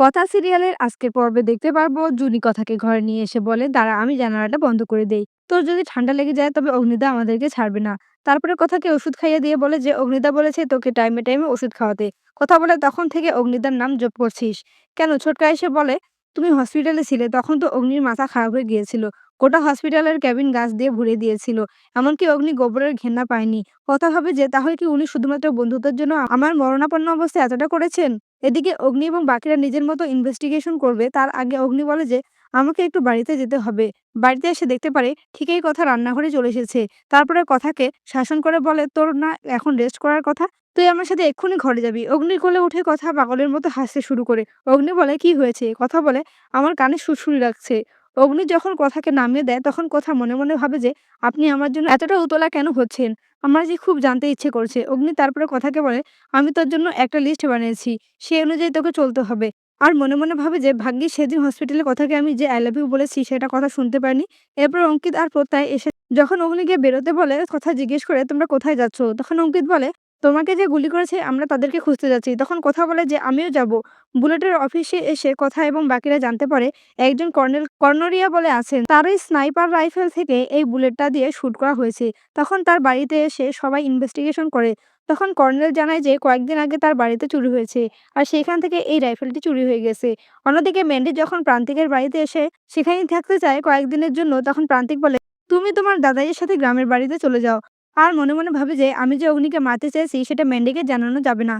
কথা সিরিয়ালের আজকের পর্বে দেখতে পারব। জুনি কথাকে ঘরে নিয়ে এসে বলে, দাঁড়া, আমি জানালাটা বন্ধ করে দেই। তোর যদি ঠান্ডা লেগে যায়, তবে অগ্নিদা আমাদেরকে ছাড়বে না। তারপরে কথাকে ওষুধ খাইয়ে দিয়ে বলে যে, অগ্নিদা বলেছে তোকে টাইমে টাইমে ওষুধ খাওয়াতে। কথা বলে তখন থেকে অগ্নিদার নাম জপ করছিস। কেন? ছোটকা এসে বলে, তুমি হসপিটালে ছিলে, তখন তো অগ্নির মাথা খারাপ হয়ে গিয়েছিল। গোটা হসপিটালের ক্যাবিন গাছ দিয়ে ভরে দিয়েছিল। এমনকি অগ্নি গোবরের ঘেন্না পায়নি। কথা হবে যে, তাহলে কি উনি শুধুমাত্র বন্ধুত্বের জন্য আমার মরণাপন্ন অবস্থায় এতটা করেছেন? এদিকে অগ্নি এবং বাকিরা নিজের মতো ইনভেস্টিগেশন করবে। তার আগে অগ্নি বলে যে, আমাকে একটু বাড়িতে যেতে হবে। বাড়িতে এসে দেখতে পারে ঠিকই কথা রান্নাঘরে চলে এসেছে। তারপরে কথাকে শাসন করে বলে, তোর না এখন রেস্ট করার কথা? তুই আমার সাথে এক্ষুনি ঘরে যাবি। অগ্নির কোলে উঠে কথা পাগলের মতো হাসতে শুরু করে। অগ্নি বলে, কি হয়েছে? কথা বলে, আমার কানে সুরসুরি লাগছে। অগ্নি যখন কথাকে নামিয়ে দেয়, তখন কথা মনে মনে ভাবে যে, আপনি আমার জন্য এতটা উতলা কেন হচ্ছেন? আমার যে খুব জানতে ইচ্ছে করছে। অগ্নি তারপরে কথাকে বলে, আমি তোর জন্য একটা লিস্ট বানিয়েছি। সেই অনুযায়ী তোকে চলতে হবে। আর মনে মনে ভাবে যে ভাগ্যিস সেদিন হসপিটালে কথাকে আমি যে আই লাভ ইউ বলেছি, সেটা কথা শুনতে পারিনি। এরপর অঙ্কিত আর প্রত্যয় এসে, যখন অগ্নিকে বেরোতে বলে, কথা জিজ্ঞেস করে, তোমরা কোথায় যাচ্ছ? তখন অঙ্কিত বলে তোমাকে যে গুলি করেছে, আমরা তাদেরকে খুঁজতে যাচ্ছি। তখন কথা বলে যে, আমিও যাব। বুলেটের অফিসে এসে কথা এবং বাকিরা জানতে পারে, একজন কর্নেল কর্নরিয়া বলে আছেন। তারই স্নাইপার রাইফেল থেকে এই বুলেটটা দিয়ে শুট করা হয়েছে। তখন তার বাড়িতে এসে সবাই ইনভেস্টিগেশন করে। তখন কর্নেল জানায় যে, কয়েকদিন আগে তার বাড়িতে চুরি হয়েছে আর সেখান থেকে এই রাইফেলটি চুরি হয়ে গেছে। অন্যদিকে ম্যান্ডি যখন প্রান্তিকের বাড়িতে এসে সেখানেই থাকতে চায় কয়েকদিনের জন্য, তখন প্রান্তিক বলে, তুমি তোমার দাদাইয়ের সাথে গ্রামের বাড়িতে চলে যাও। আর মনে মনে ভাবে যে আমি যে অগ্নিকে মারতে চাইছি সেটা ম্যান্ডিকে জানানো যাবে না।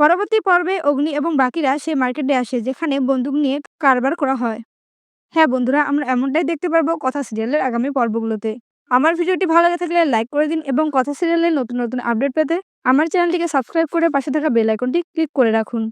পরবর্তী পর্বে অগ্নি এবং বাকিরা সেই মার্কেটে আসে যেখানে বন্দুক নিয়ে কারবার করা হয়। হ্যাঁ বন্ধুরা, আমরা এমনটাই দেখতে পারব কথা সিরিয়ালের আগামী পর্বগুলোতে। আমার ভিডিওটি ভালো লাগে থাকলে লাইক করে দিন এবং কথা সিরিয়ালের নতুন নতুন আপডেট পেতে আমার চ্যানেলটিকে সাবস্ক্রাইব করে পাশে থাকা বেল আইকনটি ক্লিক করে রাখুন।